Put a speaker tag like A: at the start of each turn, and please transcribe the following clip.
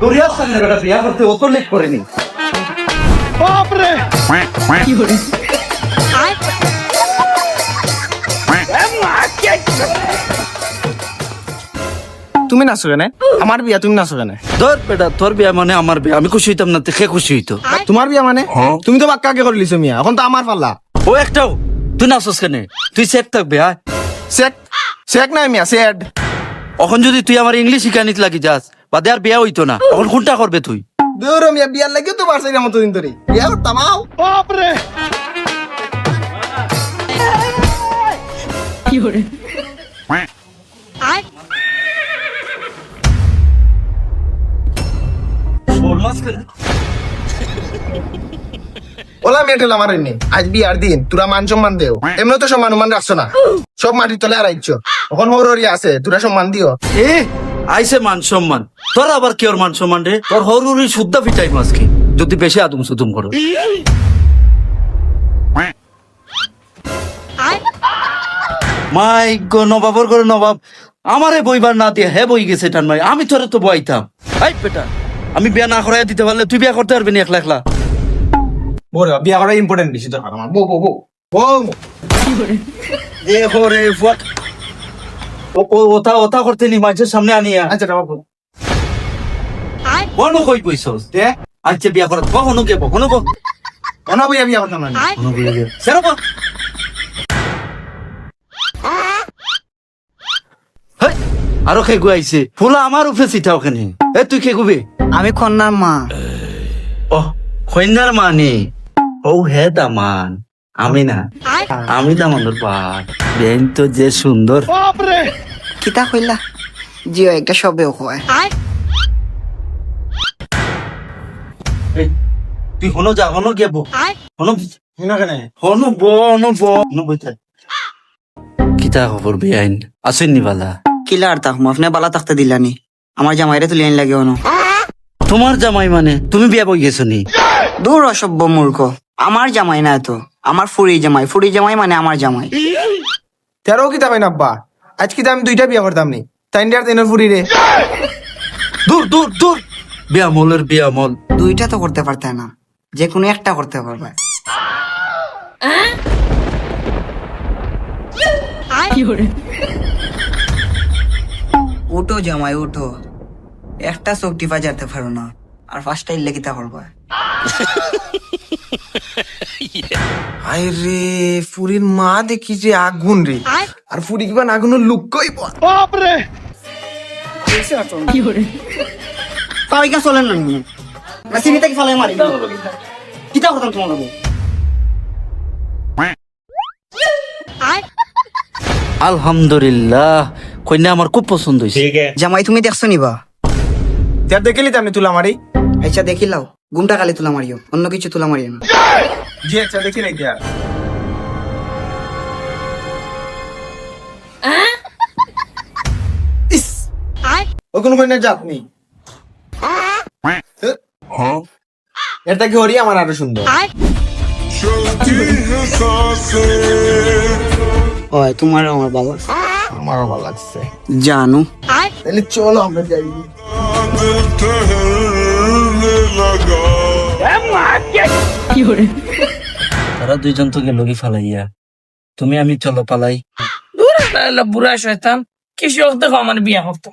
A: তোরিয়া সামনে বেটা বিয়া করতে অত লেট করেনি।
B: তুমি নাচো কেনে? আমার বিয়া তুমি নাচো কেনে?
A: ধর বেটা তোর বিয়া মানে আমার বিয়া আমি খুশি হইতাম না সে খুশি হইতো?
B: তোমার বিয়া মানে? তুমি তো বাক্কা আগে করে লিছো মিয়া এখন তো আমার পাল্লা।
A: ও একটাও তুই নাচস কেনে? তুই সেট থাকবে হ্যাঁ?
B: চেক চেক নাই মিয়া সেড
A: এখন যদি তুই আমার ইংলিশ শিখানিত লাগি যাস বাদে আর বিয়া হইতো না। এখন কোনটা করবে তুই?
B: দূর মিয়া বিয়ার লাগিও তো পারছি না মতো দিন ধরে বিয়া করতাম আও ওলা মেয়ে ঠেলা আমার এনে আজ বিয়ার দিন তোরা মান সম্মান দেও। এমনি তো সম্মান উমান রাখছো না। সব মাটির তলে আড়াইছ। এখন হরি আছে তোরা সম্মান দিও।
A: এ? আইসে মান সম্মান। তোর আবার কি ওর মান সম্মান রে? তোর হরুরি শুদ্ধ ফিটাই মাছ কি যদি বেশি আদম সুদুম করো। মাই গো নবাবর করে নবাব। আমারে বইবার না দিয়ে হে বই গেছে টান মাই। আমি তোরে তো বইতাম। এই বেটা আমি বিয়া না করাই দিতে পারলে তুই বিয়া করতে পারবি না একলা একলা?
B: বলে বিয়া করা ইম্পর্টেন্ট বেশি দরকার আমার। বো বো বো বো
A: এ হরে ফুয়াক ও ও ওটা ওটা করতে নি মাঝের সামনে আনিয়া।
B: আচ্ছা বাবু।
A: কোন কই কইছস?
B: দে।
A: আচ্ছা বিয়া করা কখনো কে কখনো কো
B: অনা বিয়া বিয়া করতাম না
A: কখনো বিয়া গে? সেরো কো হেই, আরও গুয়াইছে? ফুলা আমার উপরে চিঠা ওখানে এ তুই কে গুবে?
C: আমি কন্যার মা।
A: ও কন্যার মানে ও হে দামান আমি না। আমি দামানোর পাট বেন তো যে সুন্দর।
C: কিতা কইলা? জিও একটা সবেও কয়
A: এই, তুই হনো যা হনো গেব হনো
B: হিনা কেনে?
A: হনো ব হনো ব হনো বইতে কিতা খবর বেআইন আসেন নি বালা?
C: কিলা আর তাকমু আপনি বালা তাকতে দিলানি? আমার জামাইরে তুলি আইন লাগে ono
A: তোমার জামাই মানে তুমি বিয়া বই গেছো নি?
C: দূর অসভ্য মূর্খ আমার জামাই না তো। আমার ফুরি জামাই ফুরি জামাই মানে আমার জামাই।
B: তেরো কি তাবেন আব্বা। আজ কি আমি দুইটা বিয়া করতাম নি। তাই ইন্ডিয়ার তেনের ফুরি রে।
A: দূর দূর দূর। বিয়া মলের বিয়া মল।
C: দুইটা তো করতে পারতে না। যে কোনো একটা করতে পারবে। উঠো জামাই উঠো। একটা চোখ টিপা যেতে পারো না। আর ফার্স্টটা ইল্লে কিতা করবে।
B: আই রে ফুরির মা দেখি যে আগুন রে। আর ফুরি কিবা আগুনের লুক কইব?
C: তাও ইকা চলেন না নি না সিনিটা কি ফালাই মারি। কিতা করতাম তোমার লগে?
A: আলহামদুলিল্লাহ কন্যা আমার খুব পছন্দ হয়েছে
C: জামাই তুমি দেখছ নিবা
B: তো আমি তুলা মারি।
C: আচ্ছা দেখিলাও ঘুমটা কালি তুলা মারিও অন্য কিছু তুলা মারিও না।
B: জি আচ্ছা দেখি দিয়া ইস! ওখানে কই না। জাত এটা কি হরি? আমার আরও সুন্দর।
C: ওই তোমার আমার বাবা
B: আমারও ভালো লাগছে।
C: জানু।
B: তাহলে চলো আমরা যাই।
A: তারা দুইজন তোকে লগি ফালাইয়া তুমি আমি চলো পালাই।
D: দূরে বুড়া শয়তান। কিছু দেখো আমার বিয়া করতো